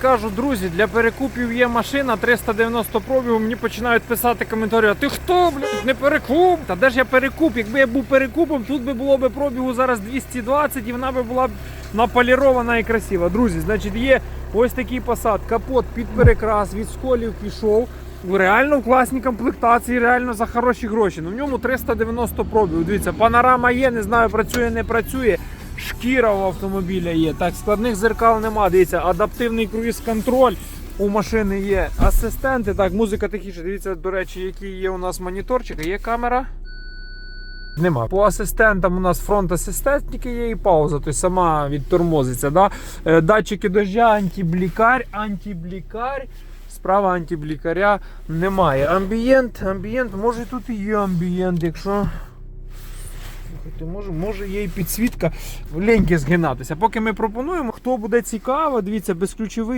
Кажу, друзі, для перекупів є машина 390 пробігу. Мені починають писати коментарі. Ти хто, блядь, не перекуп? Та де ж я перекуп? Якби я був перекупом, тут би було б пробігу зараз 220 і вона би була б наполірована і красива. Друзі, значить, є ось такий посад, капот під перекрас, від сколів пішов. Реально в класній комплектації, реально за хороші гроші. Ну в ньому 390 пробігу. Дивіться, панорама є, не знаю, працює, не працює. Шкіра у автомобіля є. Так, складних зеркал нема. Дивіться, адаптивний круїз-контроль. У машини є асистенти. Так, музика тихіше. Дивіться, до речі, який є у нас моніторчик. Є камера. Нема. По асистентам у нас фронт асистент тільки є і пауза, тобто сама відтормозиться. Да? Е, Датчики дождя, антиблікар, антиблікар. Справа антиблікаря немає. Амбієнт, амбієнт, може тут і є амбієнт, якщо. Слухайте, може, може є і підсвітка ліньки згинатися. Поки ми пропонуємо, хто буде цікаво, дивіться, безключовий